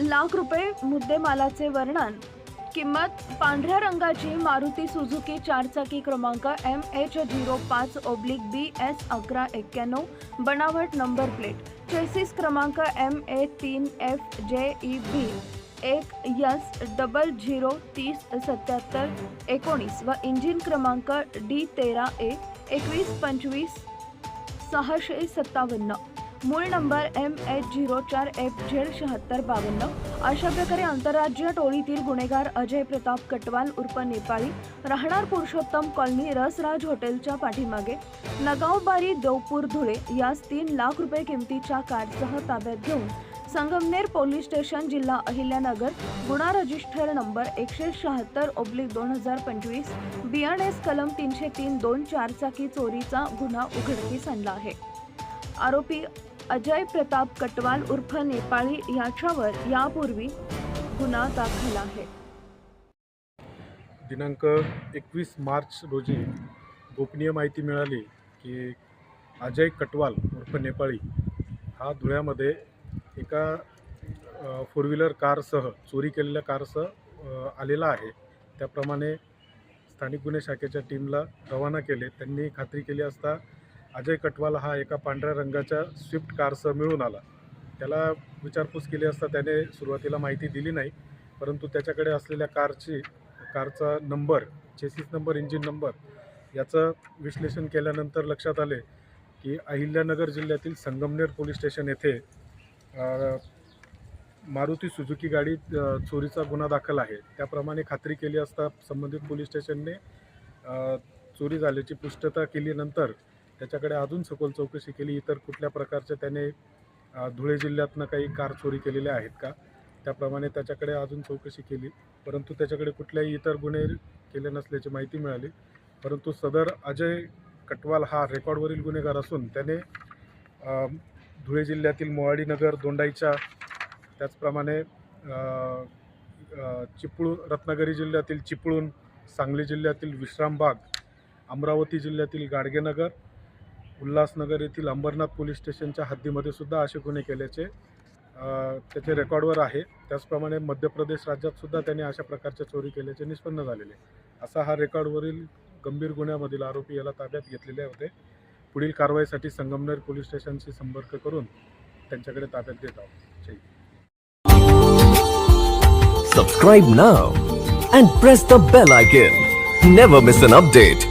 लाख रुपये मुद्देमालाचे वर्णन. किंमत पांढऱ्या रंगाची मारुती सुझुकी चारचाकी क्रमांक एम एच झिरो पाच ओब्लिक बी एस अकरा एक्क्याण्णव बनावट नंबर प्लेट. चेसिस क्रमांक एम ए तीन एफ जे ई बी एक यस डबल झिरो तीस सत्याहत्तर एकोणीस व इंजिन क्रमांक डी तेरा ए एकवीस पंचवीस सहाशे सत्तावन्न. मूळ नंबर एम एच झिरो चार एफ झेड शहात्तर बावन्न. अशा प्रकारे आंतरराज्य टोळीतील गुन्हेगार अजय प्रताप कटवाल उर्फ नेपाळी राहणार पुरुषोत्तम कॉलनी रसराज हॉटेलच्या पाठीमागे. नगावबारी देवपूर धुळे यास तीन लाख रुपये किमतीच्या कारसह ताब्यात घेऊन संगमनेर पोलीस स्टेशन जिल्हा अहिल्यानगर गुन्हा रजिस्टर नंबर एकशे शहात्तर ओब्लिक दोन हजार पंचवीस बी एनेस कलम तीनशे तीन दोन चारचाकी चोरीचा गुन्हा उघडकीस आणला आहे. आरोपी अजय प्रताप कटवाल उर्फ नेपाळी याच्यावर यापूर्वी गुन्हा दाखल आहे. दिनांक एकवीस मार्च रोजी गोपनीय माहिती मिळाली की अजय कटवाल उर्फ नेपाळी हा धुळ्यामध्ये एका फोर व्हीलर कारसह चोरी केलेल्या कारसह आलेला आहे. त्याप्रमाणे स्थानिक गुन्हे शाखेच्या टीमला रवाना केले. त्यांनी खात्री केली असता अजय कटवाल हा एका पांढऱ्या रंगाच्या स्विफ्ट कारसह मिळून आला. त्याला विचारपूस केली असता त्याने सुरुवातीला माहिती दिली नाही परंतु त्याच्याकडे असलेल्या कारची कारचा number chassis number engine number याचं विश्लेषण केल्यानंतर लक्षात आले की अहिल्यानगर जिल्ह्यातील संगमनेर पोलीस स्टेशन येथे मारुती सुझुकी गाडी चोरीचा गुन्हा दाखल आहे. त्याप्रमाणे खात्री केली असता संबंधित पोलीस स्टेशनने चोरी झाल्याची पुष्टता केल्यानंतर त्याच्याकडे अजून सखोल चौकशी केली. इतर कुठल्या प्रकारच्या त्याने धुळे जिल्ह्यातनं काही कार चोरी केलेल्या आहेत का? त्याप्रमाणे त्याच्याकडे अजून चौकशी केली. परंतु त्याच्याकडे कुठल्याही इतर गुन्हे केले नसल्याची माहिती मिळाली. परंतु सदर अजय कटवाल हा रेकॉर्डवरील गुन्हेगार असून त्याने धुळे जिल्ह्यातील मोवाडीनगर दोंडाईच्या त्याचप्रमाणे चिपळू रत्नागिरी जिल्ह्यातील चिपळूण सांगली जिल्ह्यातील विश्रामबाग अमरावती जिल्ह्यातील गाडगेनगर उल्हासनगर येथील अंबरनाथ पोलीस स्टेशनच्या हद्दीमध्ये सुद्धा असे गुन्हे केल्याचे त्याचे रेकॉर्डवर आहे त्याचप्रमाणे मध्य प्रदेश राज्यात सुद्धा त्यांनी अशा प्रकारच्या चोरी केल्याचे निष्पन्न झालेले असा हा रेकॉर्डवरील गंभीर गुन्ह्यामधील आरोपी याला ताब्यात घेतलेले होते पुढील कारवाईसाठी संगमनेर पोलीस स्टेशनशी संपर्क करून त्यांच्याकडे ताब्यात देत आहोत जय Hind. And press and press the bell icon. Miss an an.